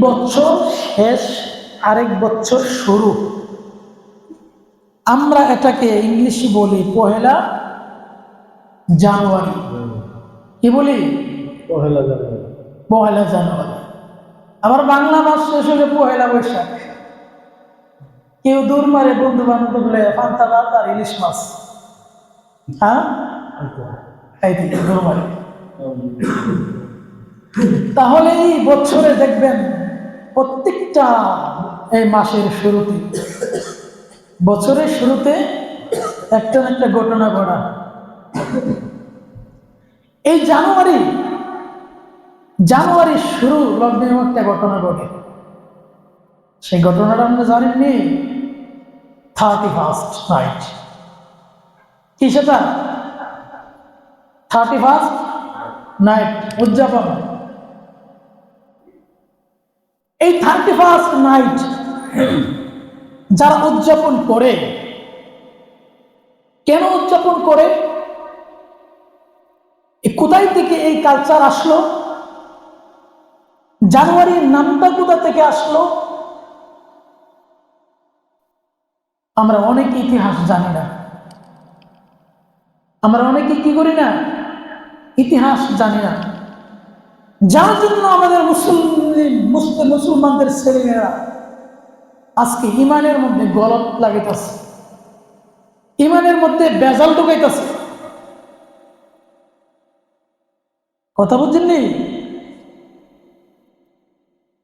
বছর শেষ আরেক বছর শুরু। আমরা এটাকে ইংলিশে বলি পহেলা জানুয়ারি। কি বলি? পহেলা জানুয়ারি। পহেলা জানুয়ারি। আবার বাংলা মাস শেষ হলে পহেলা বৈশাখ। কেউ দূর মারে বন্ধু বান্ধব হলে ফান্তা ভাত আর ইলিশ মাছ। হ্যাঁ? এই দূর মারে। তাহলে এই বছরে দেখবেন প্রত্যেকটা এই মাসের শুরুতে, বছরের শুরুতে একটা একটা ঘটনা ঘটা। এই জানুয়ারি জানুয়ারির শুরু লগ্নে একটা ঘটনা ঘটে। সেই ঘটনাটা আমরা জানেননি থার্টি ফার্স্ট নাইট কি সেটা? থার্টি ফার্স্ট নাইট উদযাপন। এই থার্টি ফার্স্ট নাইট যারা উদযাপন করে, কেন উদযাপন করে? কোথায় থেকে এই কালচার আসলো? জানুয়ারির নামটা কোথা থেকে আসলো? আমরা অনেক ইতিহাস জানি না। আমরা অনেকে কি করি না? ইতিহাস জানি না। যার জন্য আমাদের মুসলিম মুসলিম, মুসলমানদের ছেলেমেয়েরা আজকে ইমানের মধ্যে গলত লাগাইতেছে। ইমানের মধ্যে বেজাল ঢুকাইতেছে। কথা বুঝছেননি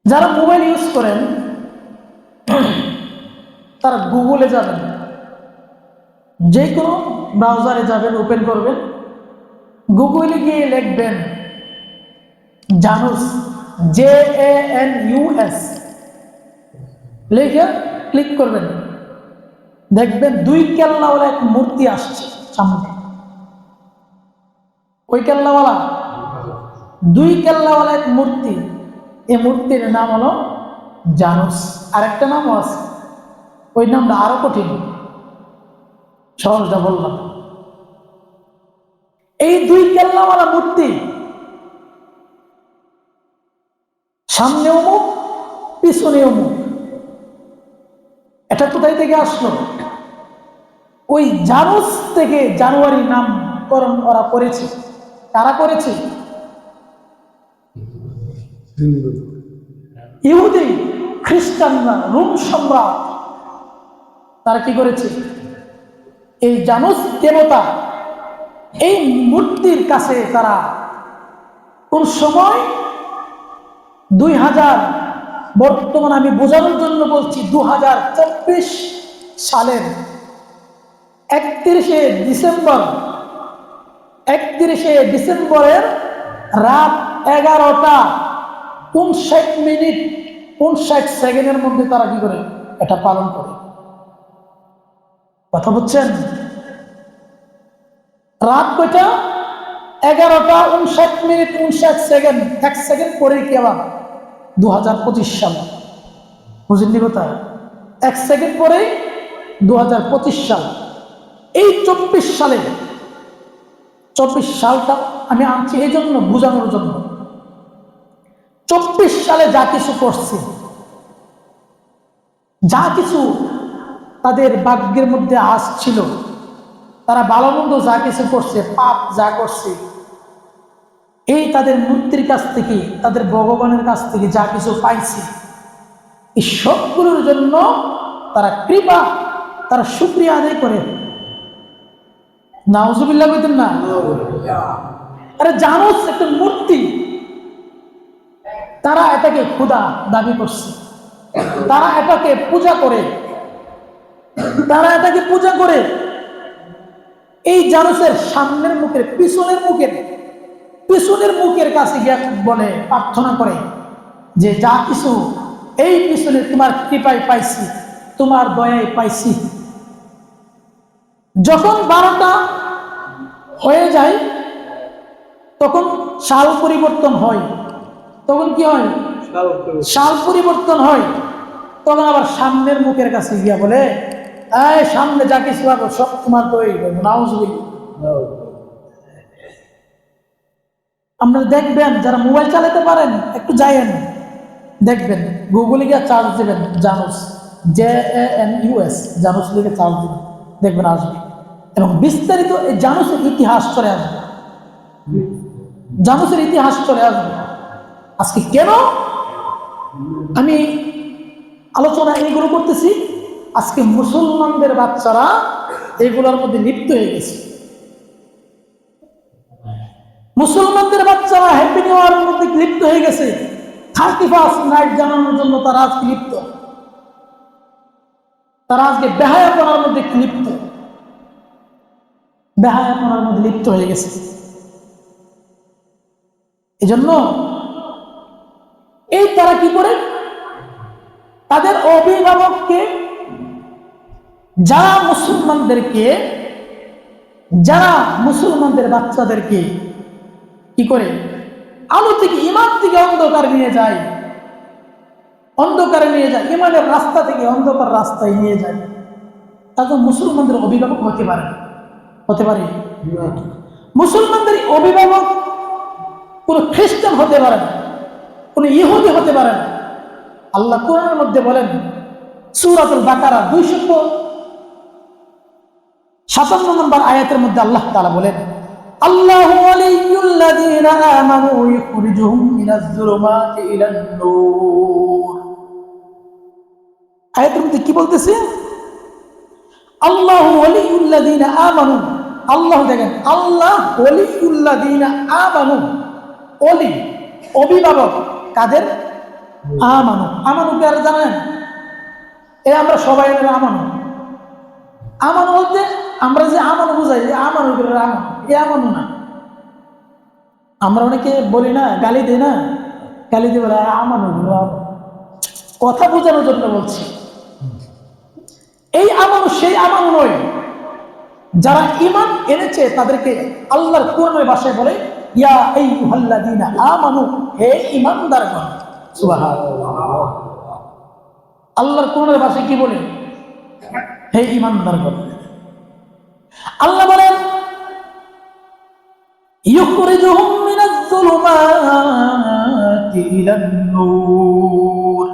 যারা মোবাইল ইউজ করেন, তারা গুগলে যাবেন। যে কোনো ব্রাউজারে যাবেন, ওপেন করবেন। গুগলে গিয়ে লিখবেন Janus J A N U S লিখে ক্লিক করবেন। দেখবেন দুই কেল্লাওয়ালা এক মূর্তি আসছে সামনে। ওই কেল্লাওয়ালা? দুই কেল্লাওয়ালা এক মূর্তি। এই মূর্তির নাম হলো জানুস। আরেকটা নামও আছে। ওই নামটা আরও কঠিন। সহজটা বললাম। এই দুই কেল্লাওয়ালা মূর্তি সামনেও মুখ, পিছনেও মুখ। এটা কোথায় থেকে আসলো? ওই জানুস থেকে জানুয়ারি নামকরণ ওরা করেছে। কারা করেছে? ইহুদি, খ্রিস্টানরা, রোম সম্রাট। তারা কি করেছে? এই জানুস দেবতা এই মূর্তির কাছে তারা কোন সময় দুই হাজার, বর্তমান আমি বোঝানোর জন্য বলছি দু হাজার চব্বিশ সালের একত্রিশে ডিসেম্বর, একত্রিশে ডিসেম্বরের রাত এগারোটা উনষাট মিনিট, উনষাট সেকেন্ডের মধ্যে তারা কি করে? এটা পালন করে। কথা বুঝছেন? রাত কয়টা? এগারোটা উনষাট মিনিট, উনষাট সেকেন্ড, এক সেকেন্ড পরে কি আবার? দু হাজার পঁচিশ সাল। বুঝলেন কথা এক সেকেন্ড পরেই দু হাজার পঁচিশ সাল। এই চব্বিশ সালে, চব্বিশ সালটা আমি আনছি এই জন্য, বোঝানোর জন্য। চব্বিশ সালে যা কিছু করছে, যা কিছু তাদের ভাগ্যের মধ্যে আসছিল তারা ভালো যা কিছু করছে, পাপ যা করছে এই তাদের মূর্তির কাছ থেকে, তাদের ভগবানের কাছ থেকে যা কিছু পাইছে, এই সবগুলোর জন্য তারা কৃপা, তারা সুক্রিয়া আদায় করে। নাউজুবিল্লাহ বলতেন না? আরে জানোস একটা মূর্তি, তারা এটাকে ক্ষুদা দাবি করছে। তারা এটাকে পূজা করে। তারা এটাকে পূজা করে। এই জানুসের সামনের মুখের, পিছনের মুখের পিছনের মুখের কাছে গিয়ে বলে প্রার্থনা করে যে যা কিছু এই পিছনে তোমার কৃপায় পাইছি তোমার দয়ায় পাইছি। যখন বারোটা হয়ে যায় তখন সাল পরিবর্তন হয়। তখন কি হয়? সাল পরিবর্তন। হয়। তখন আবার সামনের মুখের কাছে গিয়া বলে সামনে যা কিছু সব তোমার নাউজুবিল্লাহ। দাও। আপনারা দেখবেন যারা মোবাইল চালাতে পারেন, একটু যাইয়েন। দেখবেন গুগলে গিয়ে চার্জ দেবেন Janus J N US Janus লিখে চার্জ দেবেন, দেখবেন আসবে। এবং বিস্তারিত এই জানুসের ইতিহাস চলে আসবে। জানুসের ইতিহাস চলে আসবে। আজকে কেন? আমি আলোচনা এইগুলো করতেছি। আজকে মুসলমানদের বাচ্চারা এগুলোর মধ্যে লিপ্ত হয়ে গেছে। মুসলমানদের বাচ্চারা হ্যাপি নিউ ইয়ারের মধ্যে লিপ্ত হয়ে গেছে? থার্টি ফার্স্ট নাইট জানানোর জন্য তারা আজকে লিপ্ত। তারা আজকে বেহায়াপনার মধ্যে লিপ্ত? বেহায়াপনার মধ্যে লিপ্ত হয়ে গেছে। এজন্য এই তারা কি করে? তাদের অভিভাবককে, যারা মুসলমানদেরকে, যারা মুসলমানদের বাচ্চাদেরকে কি করে? আলো থেকে ইমান থেকে অন্ধকার নিয়ে যায়। অন্ধকারে নিয়ে যায় ইমানের রাস্তা থেকে অন্ধকার রাস্তায় নিয়ে যায়। তা তো মুসলমানদের অভিভাবক হতে পারে হতে পারে? মুসলমানদের অভিভাবক কোনো খ্রিস্টান হতে পারে না কোনো ইহুদি হতে পারে না। আল্লাহ কোরআনের মধ্যে বলেন সুরাতুল বাকারা দুইশত সাতান্ন নম্বর আয়াতের মধ্যে আল্লাহ তালা বলেন আল্লাহু আমানু কি বলতেছে? আল্লাহু আল্লাহ দেখেন, আল্লাহ অভিভাবক কাদের? আমানু। আমানু কে আর জানেন? এ আমরা সবাই আমানু। আমানু বলতে আমরা যে আমানু বুঝাই, যে আমানু আমানু। এ আমানু না। আমরা অনেকে বলি না, গালি দিই না। গালি দিয়ে বলে গুলো কথা বোঝানোর জন্য বলছি। এই আমানু, সেই আমানু নয়। যারা ইমান এনেছে, তাদেরকে আল্লাহর কোরআনের ভাষায় বলে, ইয়া এই মুহাল্লাদিনা আমানু, হে ইমানদারগণ সুবহানাল্লাহ। আল্লাহর কোরআনের ভাষায় কি বলে? হে ইমান ইমানদারগণ আল্লাহ বলেন ইউখরিজুহুম মিনাজ যুলুমাতি ইলান নূর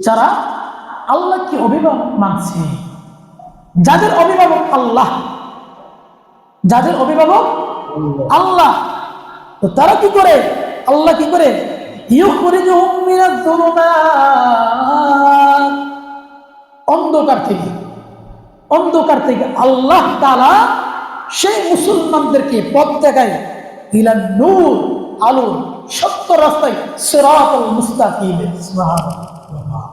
যারা আল্লাহকে অভিভাবক মানছে, যাদের অভিভাবক আল্লাহ, যাদের অভিভাবক আল্লাহ, তো তারা কি করে? আল্লাহ কি করে? অন্ধকার থেকে অন্ধকার থেকে আল্লাহ তাআলা সেই মুসলমানদেরকে পথ দেখায় ইলা নূর আলো সত্য রাস্তায় সিরাতুল মুস্তাকিম সুবহানাল্লাহ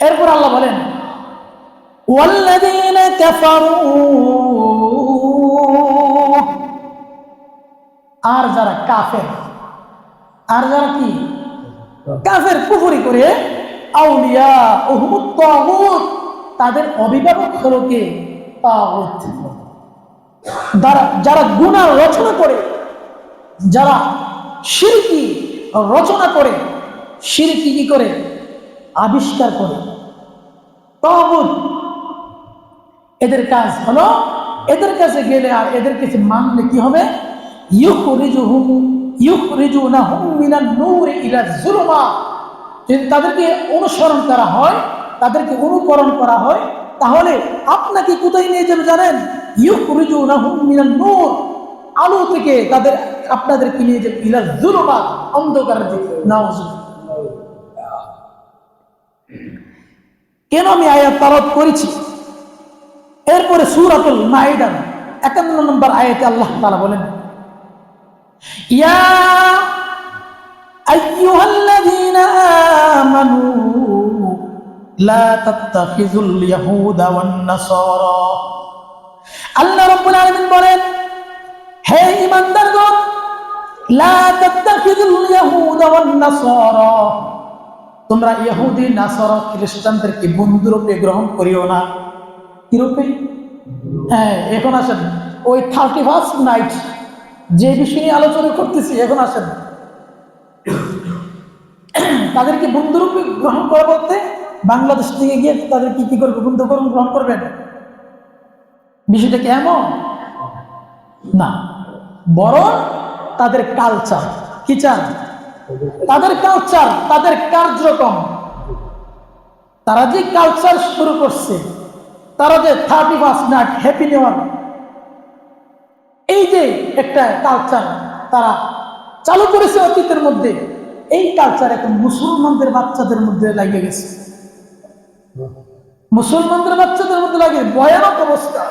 এরপর আল্লাহ বলেন والذين كفروا আর যারা কাফের আর যারা কি কাফের কুফরি করে আউলিয়া উহুমুত তাগুত তাদের অভিভাবক হলো কে যারা গুনাহ রচনা করে, যারা শিরকি রচনা করে শিরকি কি করে? আবিষ্কার করে। তাগুত এদের কাজ হলো, এদের কাছে গেলে আর এদের কাছে মানলে কি হবে? তাদেরকে অনুসরণ করা হয়, তাদেরকে অনুকরণ করা হয় তাহলে আপনাকে কোথায় নিয়ে যাবে জানেন? আলো থেকে তাদের, আপনাদেরকে নিয়ে যাবে ইলা যুলুমাত অন্ধকারের দিকে। নাউজুবিল্লাহ। কেন আমি আয়াত তালাত করেছি? এরপরে সুরাতুল মাইদান, একান্ন নম্বর আয়াতে আল্লাহ তাআলা বলেন, ইয়া আইয়ুহাল্লাযীনা আমানু আল্লাহ হে লা তোমরা ইহুদি, নাসারা, খ্রিস্টানদেরকে বন্ধুরূপে গ্রহণ করিও না। কিরূপে হ্যাঁ এখন আসেন। ওই থার্টি ফার্স্ট নাইট যে বিষয় আলোচনা করতেছি, এখন আসেন। তাদেরকে বন্ধুরূপে গ্রহণ করা বলতে বাংলাদেশ থেকে গিয়ে তাদের কি কি করবে? বন্ধু গ্রহণ করবেন? বিষয়টা কি এমন? না। বরং তাদের কালচার কি চান? তাদের কালচার তাদের কার্যক্রম। তারা যে কালচার শুরু করছে, তারা যে থার্টি ফার্স্ট নাইট হ্যাপি নেওয়ার এই যে একটা কালচার তারা চালু করেছে অতীতের মধ্যে, এই কালচার এখন মুসলমানদের বাচ্চাদের মধ্যে লাগিয়ে গেছে। মুসলমানদের বাচ্চাদের মধ্যে লাগে ভয়ানক অবস্থা।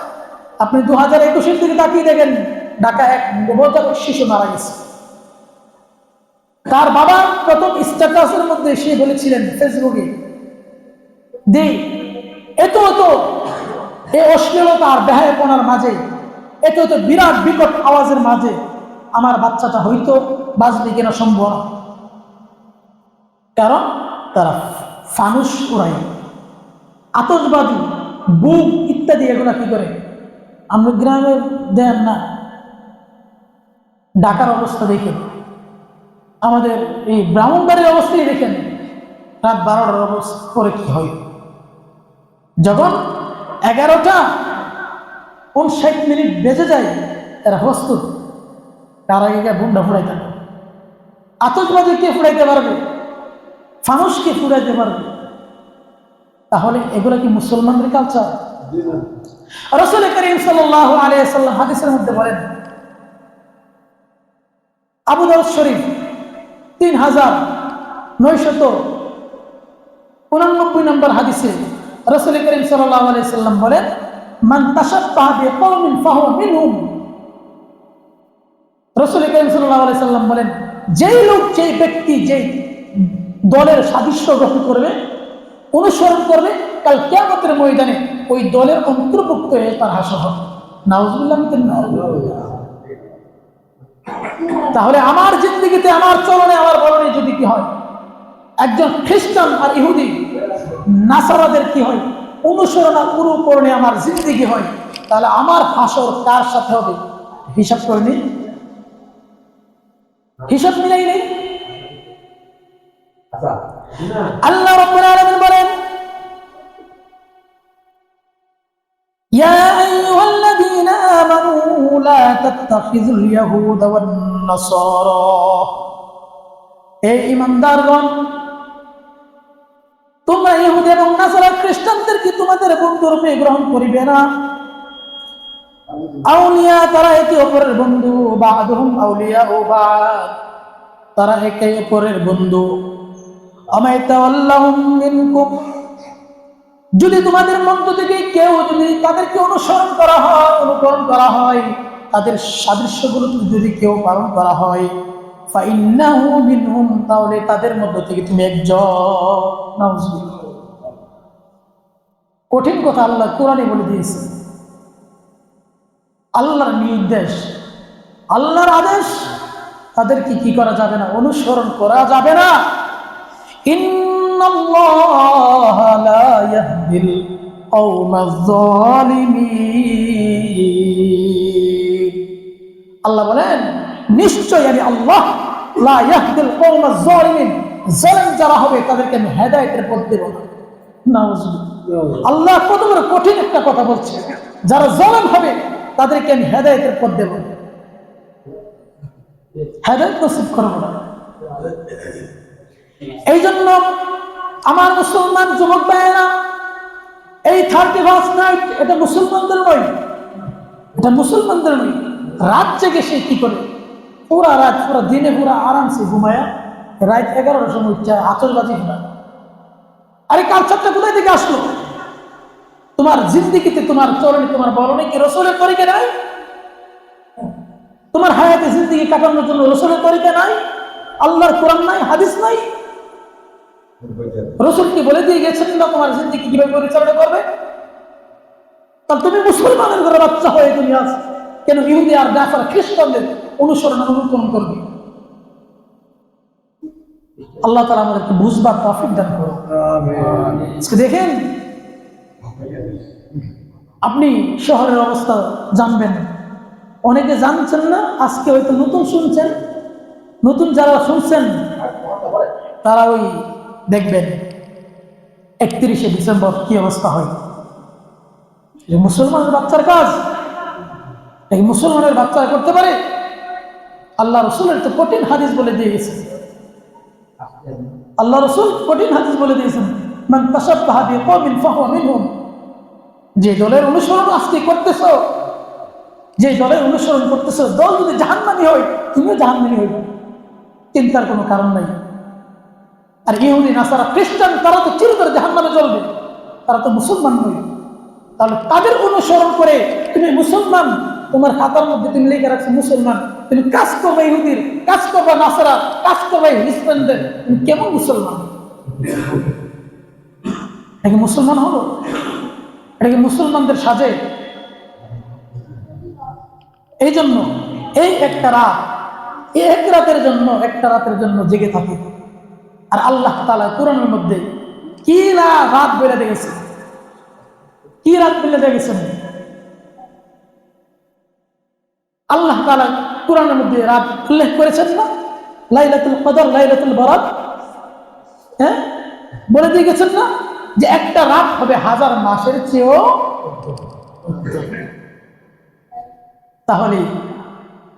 আপনি দু হাজার একুশের দিকে তাকিয়ে দেখেন ঢাকা এক নবজাতক শিশু মারা গেছে। তার বাবা প্রথম স্ট্যাটাসের মধ্যে সে বলেছিলেন ফেসবুকে যে এত এত এই অশ্লীলতা আর বেহায়পনার মাঝে, এত এত বিরাট বিকট আওয়াজের মাঝে আমার বাচ্চাটা হয়তো বাঁচবে কিনা সম্ভব কারণ তারা ফানুস উড়াই আতসবাজি বুক ইত্যাদি এগুলা কি করে? আমরা গ্রামে দেন না। ঢাকার অবস্থা দেখেন। আমাদের এই ব্রাহ্মণবাড়ির অবস্থায় দেখেন। রাত বারোটার অবস্থা, পরে কি হয়? যখন এগারোটা উনষাট মিনিট বেজে যায়, এরা প্রস্তুত। তার আগে গিয়ে বুন্ডা ফুড়াইতে আতসবাজি কে ফুড়াইতে পারবে? ফানুস কে ফুড়াইতে পারবে? তাহলে এগুলো কি মুসলমানদের কালচার রসুল করিম সাল্লাহ আলিয়াল্লাম হাদিসের মধ্যে বলেন, আবু দাউদ শরীফ তিন হাজার নয়শত উনানব্বই নম্বর হাদিসে রসুল করিম সাল্লাহ বলেন, মান ফাহুয়া মিনহুম। রসুল করিম সাল্লাহ বলেন, যেই লোক, যেই ব্যক্তি, যেই দলের সাদৃশ্য গ্রহণ করবে অনুসরণ করবে কাল কেয়ামতের ময়দানে ওই দলের অন্তর্ভুক্ত হয়ে তার হাসা হবে। তাহলে আমার জিন্দগিতে আমার চলনে আমার বলনে যদি কি হয়? একজন খ্রিস্টান আর ইহুদি নাসারাদের কি হয়? অনুসরণ আর অনুকরণে আমার জিন্দগি হয়। তাহলে আমার হাসর কার সাথে হবে? হিসাব করে নিন। হিসাব মিলাই নেই আল্লাহ لا تتخذوا اليهود والنصارى এই ইমানদারগণ তোমরা ইহুদি এবং নাসারা খ্রিস্টানদের কি তোমাদের বন্ধুরূপে গ্রহণ করিবে না আউলিয়া তারা একে অপরের বন্ধু বা আদহুম আউলিয়া ও বা তারা একে অপরের বন্ধু আমাইতাল্লাহুম মিনকুম যদি তোমাদের মধ্য থেকে কেউ যদি তাদেরকে অনুসরণ করা হয় অনুকরণ করা হয় তাদের সাদৃশ্যগুলো যদি কেউ পালন করা হয় তাহলে তাদের মধ্য থেকে তুমি একজন। কঠিন কথা আল্লাহ কোরআনে বলে দিয়েছে। আল্লাহর নির্দেশ, আল্লাহর আদেশ, তাদেরকে কি করা যাবে না? অনুসরণ করা যাবে না। ইন্নাল্লাহ আল্লাহ বলেন নিশ্চয় আমি আল্লাহ। যারা হবে তাদেরকে আমি হেদায়েতের পথ দেব না। আল্লাহ কত বড় কঠিন একটা কথা বলছে। যারা জলেম হবে তাদেরকে আমি হেদায়তের পথ দেব হেদায়ত নসিব করব না। এই জন্য আমার মুসলমান যুবক ভাইয়েরা এই থার্টি ফার্স্ট নাইট এটা মুসলমানদের নয় এটা মুসলমানদের নয়। রাত জেগে সে কি করে? পুরা রাত, পুরা দিনে পুরা আরামসে ঘুমায়া রাত এগারোটার সময় উঠছে আতসবাজি ঘুমায় আরে কালচারটা কোথায় থেকে আসলো? তোমার জিন্দিগিতে তোমার চরণে তোমার বরণে কি রসুলের তরিকা নাই? তোমার হায়াতে জিন্দিগি কাটানোর জন্য রসুলের তরিকা নাই? আল্লাহর কোরআন নাই, হাদিস নাই? রসুল কি বলে দিয়ে গেছেন না তোমার জিন্দিগি কীভাবে পরিচালনা করবে? তাহলে তুমি মুসলমানের ঘরে বাচ্চা হয়ে তুমি আস কেন ইহুদি আর ডাকার খ্রিস্টানদের অনুসরণ অনুকরণ করবে? আল্লাহ তালা আমাদেরকে বুঝবার টফিক দান করো আজকে দেখেন আপনি শহরের অবস্থা জানবেন। অনেকে জানছেন না আজকে হয়তো নতুন শুনছেন। নতুন যারা শুনছেন তারা ওই দেখবেন একত্রিশে ডিসেম্বর কি অবস্থা হয়। মুসলমান বাচ্চার কাজ। এই মুসলমানের বাচ্চারা করতে পারে? আল্লাহ রসুলের তো কঠিন হাদিস বলে দিয়ে গেছেন আল্লাহ রসুল কঠিন হাদিস বলে দিয়েছেন মিনহুম। যে দলের অনুসরণ আজকে করতেছ, যে দলের অনুসরণ করতেছো, দল যদি জাহান্নামী হয়, তুমিও জাহান্নামী হইবে। চিন্তার কোনো কারণ নাই। আর ইহুদি, নাসারা খ্রিস্টান, তারা তো চিরতরে জাহান্নামে চলবে তারা তো মুসলমান নয়। তাহলে তাদের অনুসরণ করে তুমি মুসলমান তোমার খাতার মধ্যে তুমি লিখে রাখছো মুসলমান। তুমি কাজ করবে ইহুদির, কাজ করবে নাসারা, কাজ করবে খ্রিস্টানদের। তুমি কেমন মুসলমান? এটা কি মুসলমান হলো? এটা কি মুসলমানদের সাজে? এই জন্য এই একটা রাত, এই এক রাতের জন্য, একটা রাতের জন্য জেগে থাকে। আর আল্লাহ তালা কোরআনের মধ্যে কি রাত বেড়ে দেখেছে কি রাত বেড়ে দেখেছেন? আল্লাহ তালা কোরআনের মধ্যে রাত উল্লেখ করেছেন না? লাইলাতুল কদর, লাইলাতুল বরাত? হ্যাঁ? বলে দিয়ে গেছেন না? যে একটা রাত হবে হাজার মাসের চেয়েও তাহলে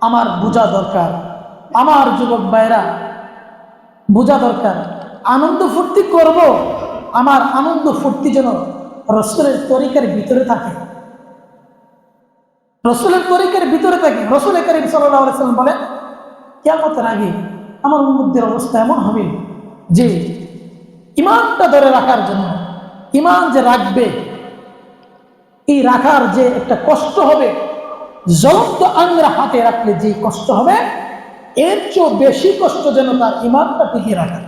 আমার বোঝা দরকার, আমার যুবক ভাইরা বোঝা দরকার, আনন্দ ফুর্তি করব, আমার আনন্দ ফুর্তি যেন রসুলের তরিকার ভিতরে থাকে। রসুলের তরিকার ভিতরে থাকে রসুলের করিম সাল্লাম বলে কেমতের আগে আমার উন্মুদ্দের অবস্থা এমন হবে যে ইমানটা ধরে রাখার জন্য, ইমান যে রাখবে, এই রাখার যে একটা কষ্ট হবে, জ্বলন্ত আংরা হাতে রাখলে যে কষ্ট হবে, এর চেয়েও বেশি কষ্ট যেন তার ইমানটা টিকিয়ে রাখা।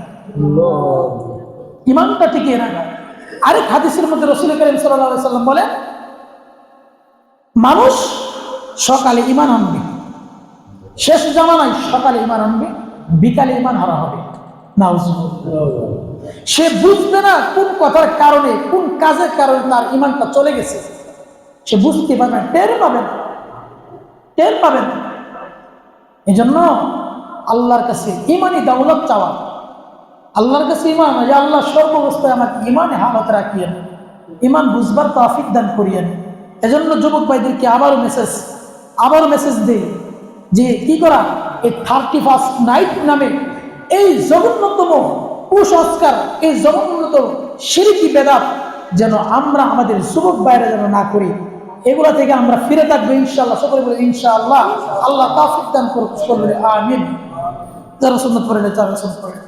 ইমানটা টিকিয়ে রাখা। আরেক হাদিসের মধ্যে রসুল করিম সাল্লাম বলে মানুষ সকালে ইমান আনবে। শেষ জামানায় সকালে ইমান আনবে, বিকালে ইমান হারা হবে। সে বুঝবে না কোন কথার কারণে, কোন কাজের কারণে তার ইমানটা চলে গেছে। সে বুঝতে পারবে না, টের পাবে না। টের পাবে না। এই জন্য আল্লাহর কাছে ইমানই দাওলত চাওয়া। আল্লাহর কাছে ইমান যে আল্লাহ, সর্বাবস্থায় আমাকে ইমানে হালত রাখিয়েন। ইমান বুঝবার তাফিক দান করিয়েন। এজন্য যুবক ভাইদেরকে আবারও মেসেজ আবারও মেসেজ দেই যে, কি করা? এই থার্টি ফার্স্ট নাইট নামে এই জঘন্যতম কুসংস্কার, এই জঘন্যতম সিরিকি বেদাত যেন আমরা আমাদের যুবক বাইরে যেন না করি। এগুলা থেকে আমরা ফিরে থাকব ইনশাল্লাহ সকলে বলে ইনশাআল্লাহ। আল্লাহ তাফিক দান করবে আমিন। যারা সুন্নত পড়ে তারা সুন্নত পড়ে।